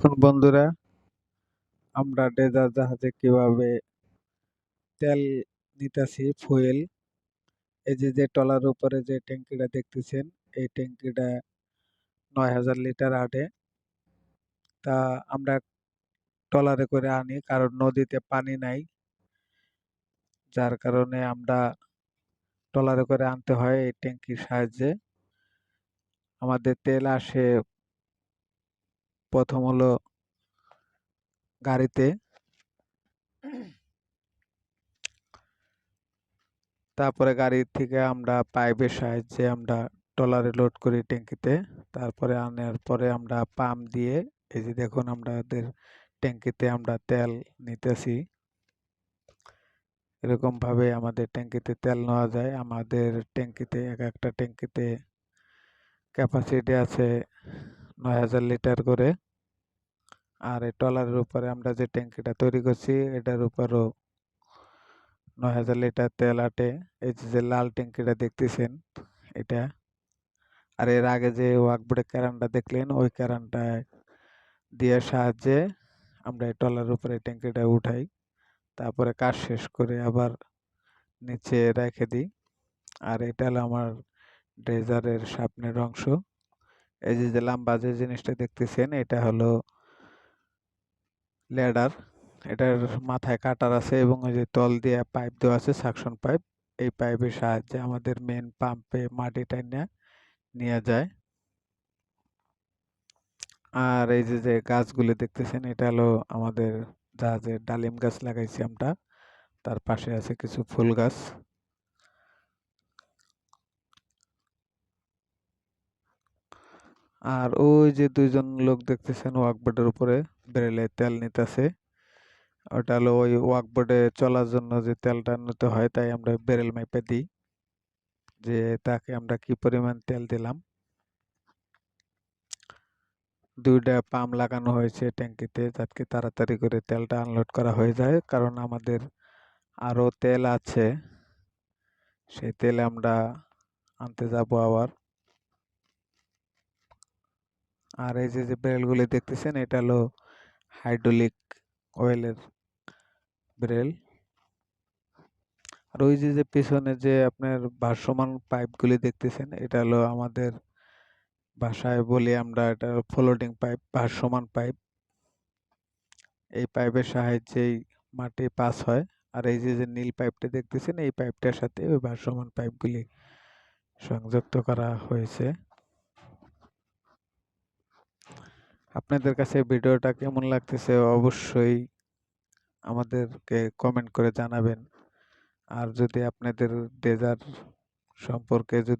বন্ধুরা, আমরা ডেজার জাহাজে কীভাবে তেল নিতেছি, ফুয়েল? এই যে যে টলার উপরে যে ট্যাঙ্কিটা দেখতেছেন, এই ট্যাঙ্কিটা নয় হাজার লিটার আটে। তা আমরা টলারে করে আনি, কারণ নদীতে পানি নাই। যার কারণে আমরা টলারে করে আনতে হয় এই ট্যাঙ্কির সাহায্যে। আমাদের তেল আসে প্রথম হলো গাড়িতে। তারপরে গাড়ি থেকে আমরা পাইপের সাহায্যে আমরা ট্রলারে লোড করি ট্যাঙ্কিতে। তারপরে আনার পরে আমরা পাম্প দিয়ে, এই যে দেখুন আমাদের ট্যাঙ্কিতে আমরা তেল নিতেছি। এরকমভাবে আমাদের ট্যাঙ্কিতে তেল নেওয়া যায়। আমাদের ট্যাঙ্কিতে, এক একটা ট্যাঙ্কিতে ক্যাপাসিটি আছে নয় হাজার লিটার করে। আর এই ট্রলারের উপরে আমরা যে ট্যাঙ্কিটা তৈরি করছি, এটার উপরও নয় হাজার লিটার তেল আটে। এই যে যে লাল ট্যাঙ্কিটা দেখতেছেন, এটা। আর এর আগে যে ওয়াকবোর্ডের ক্যারানটা দেখলেন, ওই ক্যারানটায় দিয়ে সাহায্যে আমরা এই ট্রলারের উপরে ট্যাঙ্কিটা উঠাই। তারপরে কাজ শেষ করে আবার নিচে রেখে দিই। আর এটা হলো আমার ড্রেজারের সামনের অংশ। এই যে যে লাম্বা যে জিনিসটা দেখতেছেন, এটা হলো ল্যাডার, এটার মাথায় কাটার আছে এবং ওই যে তল দিয়ে পাইপ দেওয়া আছে, সাকশন পাইপ। এই পাইপের সাহায্যে আমাদের মেন পাম্পে মাটি টাইনা নিয়ে যায়। আর এই যে যে গাছগুলি দেখতেছেন, এটা হলো আমাদের জাহাজে ডালিম গাছ লাগাইছি আমরা, তার পাশে আছে কিছু ফুল গাছ। আর ওই যে দুইজন লোক দেখতেছেন ওয়াকবোর্ডের উপরে, বেরেলে তেল নিতেছে। ওটা হলো ওই ওয়াকবোর্ডে চলার জন্য যে তেলটা নিতে হয়, তাই আমরা বেরেল মাইপে দিই, যে তাকে আমরা কি পরিমাণ তেল দিলাম। দুইটা পাম্প লাগানো হয়েছে ট্যাঙ্কিতে, যাতে তাড়াতাড়ি করে তেলটা আনলোড করা হয়ে যায়। কারণ আমাদের আরও তেল আছে, সেই তেল আমরা আনতে যাব আবার। আর এই যে যে বেরেলগুলি দেখতেছেন, এটা হলো হাইড্রোলিক অয়েলের বেরেল আর ওই যে যে পিছনে যে আপনার ভাসমান পাইপগুলি দেখতেছেন, এটা হলো আমাদের ভাষায় বলি আমরা এটা ফ্লোটিং পাইপ ভাসমান পাইপ এই পাইপের সাহায্যেই মাটি পাস হয়। আর এই যে যে নীল পাইপটা দেখতেছেন, এই পাইপটার সাথে ওই ভাসমান পাইপগুলি সংযুক্ত করা হয়েছে। আপনাদের কাছে ভিডিওটা কেমন লাগতেছে অবশ্যই আমাদেরকে কমেন্ট করে জানাবেন। আর যদি আপনাদের ডেজার সম্পর্কে যদি